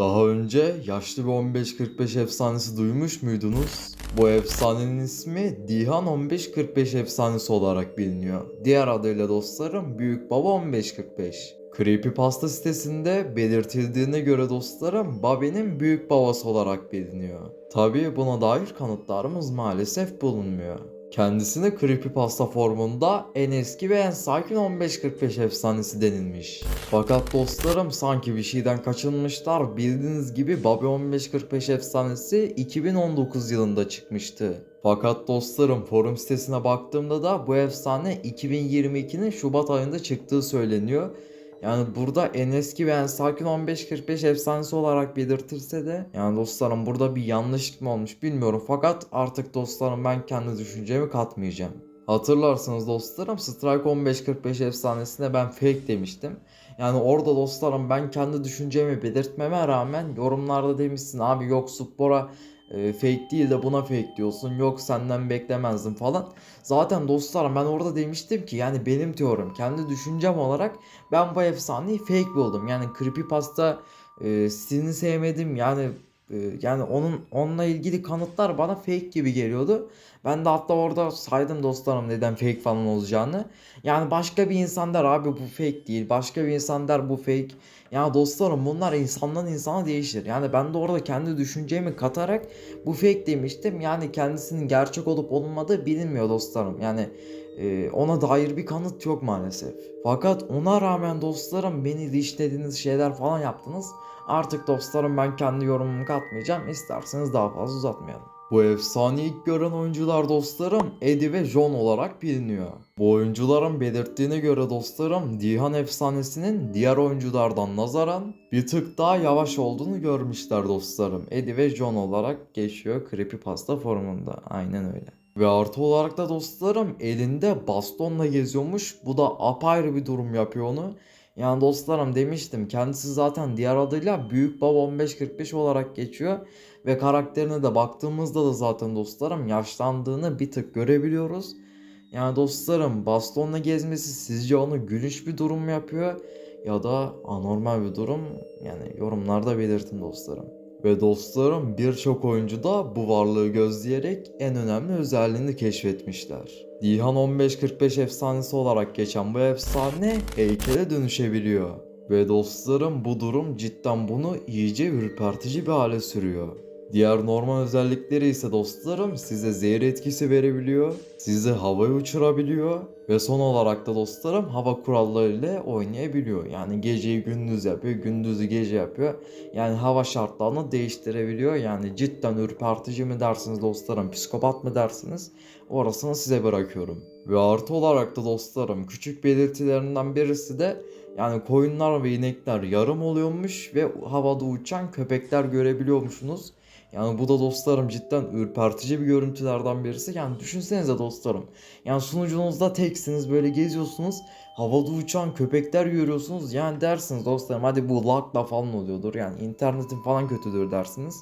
Daha önce yaşlı bir 1545 efsanesi duymuş muydunuz? Bu efsanenin ismi Dihan 1545 efsanesi olarak biliniyor. Diğer adıyla dostlarım Büyük Baba 1545. Creepypasta sitesinde belirtildiğine göre dostlarım Bobby'nin büyük babası olarak biliniyor. Tabii buna dair kanıtlarımız maalesef bulunmuyor. Kendisine Creepypasta formunda en eski ve en sakin 1545 efsanesi denilmiş. Fakat dostlarım sanki bir şeyden kaçınmışlar. Bildiğiniz gibi Bobby 1545 efsanesi 2019 yılında çıkmıştı. Fakat dostlarım forum sitesine baktığımda da bu efsane 2022'nin Şubat ayında çıktığı söyleniyor. Yani burada en eski ve en sakin 1545 efsanesi olarak belirtilse de yani dostlarım burada bir yanlışlık mı olmuş bilmiyorum fakat artık dostlarım ben kendi düşüncemi katmayacağım. Hatırlarsınız dostlarım Strike 1545 efsanesine ben fake demiştim. Yani orada dostlarım ben kendi düşüncemi belirtmeme rağmen yorumlarda demişsin abi yok Spora e, fake değil de buna fake diyorsun. Yok senden beklemezdim falan. Zaten dostlarım ben orada demiştim ki yani benim diyorum kendi düşüncem olarak ben bu efsaneyi fake buldum. Yani Creepypasta e, stilini sevmedim. Yani yani onun onunla ilgili kanıtlar bana fake gibi geliyordu. Ben de hatta orada saydım dostlarım neden fake falan olacağını. Yani başka bir insan der abi bu fake değil. Başka bir insan der bu fake. Ya dostlarım bunlar insandan insana değişir. Yani ben de orada kendi düşüncemi katarak bu fake demiştim. Yani kendisinin gerçek olup olmadığı bilinmiyor dostlarım. Yani e, ona dair bir kanıt yok maalesef. Fakat ona rağmen dostlarım beni dişlediğiniz şeyler falan yaptınız. Artık dostlarım ben kendi yorumumu katmayacağım. İsterseniz daha fazla uzatmayalım. Bu efsaneyi ilk gören oyuncular dostlarım Eddie ve John olarak biliniyor. Bu oyuncuların belirttiğine göre dostlarım Dihan efsanesinin diğer oyunculardan nazaran bir tık daha yavaş olduğunu görmüşler dostlarım. Eddie ve John olarak geçiyor Creepypasta formunda. Aynen öyle. Ve artı olarak da dostlarım elinde bastonla geziyormuş. Bu da apayrı bir durum yapıyor onu. Yani dostlarım demiştim kendisi zaten diğer adıyla Büyük Baba 1545 olarak geçiyor. Ve karakterine de baktığımızda da zaten dostlarım yaşlandığını bir tık görebiliyoruz. Yani dostlarım bastonla gezmesi sizce onu gülünç bir durum mu yapıyor? Ya da anormal bir durum? Yani yorumlarda belirtin dostlarım. Ve dostlarım birçok oyuncu da bu varlığı gözleyerek en önemli özelliğini keşfetmişler. Dihan 1545 efsanesi olarak geçen bu efsane heykele dönüşebiliyor. Ve dostlarım bu durum cidden bunu iyice ürpertici bir hale sürüyor. Diğer normal özellikleri ise dostlarım size zehir etkisi verebiliyor, sizi havaya uçurabiliyor ve son olarak da dostlarım hava kurallarıyla oynayabiliyor. Yani geceyi gündüz yapıyor, gündüzü gece yapıyor. Yani hava şartlarını değiştirebiliyor. Yani cidden ürpertici mi dersiniz dostlarım, psikopat mı dersiniz? Orasını size bırakıyorum. Ve artı olarak da dostlarım küçük belirtilerinden birisi de yani koyunlar ve inekler yarım oluyormuş ve havada uçan köpekler görebiliyormuşsunuz. Yani bu da dostlarım cidden ürpertici bir görüntülerden birisi. Yani düşünsenize dostlarım. Yani sunucunuzda teksiniz böyle geziyorsunuz. Havada uçan köpekler görüyorsunuz. Yani dersiniz dostlarım hadi bu lagla falan oluyordur. Yani internetin falan kötüdür dersiniz.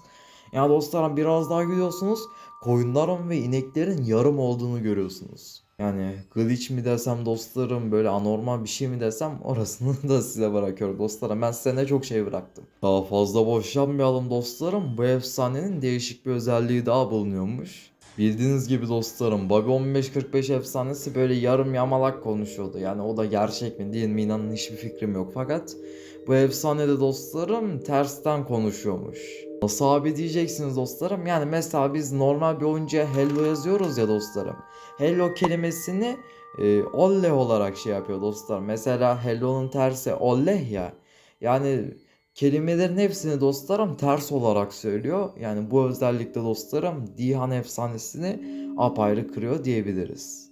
Yani dostlarım biraz daha gidiyorsunuz. Koyunların ve ineklerin yarım olduğunu görüyorsunuz. Yani glitch mi desem dostlarım böyle anormal bir şey mi desem orasını da size bırakıyorum dostlarım. Ben size ne çok şey bıraktım. Daha fazla boş yapmayalım dostlarım. Bu efsanenin değişik bir özelliği daha bulunuyormuş. Bildiğiniz gibi dostlarım Bobby 1545 efsanesi böyle yarım yamalak konuşuyordu. Yani o da gerçek mi değil mi inanın hiçbir fikrim yok. Fakat bu efsanede dostlarım tersten konuşuyormuş. Nasıl abi diyeceksiniz dostlarım. Yani mesela biz normal bir oyuncuya hello yazıyoruz ya dostlarım. Hello kelimesini e, olle olarak şey yapıyor dostlar. Mesela hello'nun tersi olleh ya. Yani kelimelerin hepsini dostlarım ters olarak söylüyor. Yani bu özellikle dostlarım Dihan efsanesini apayrı kırıyor diyebiliriz.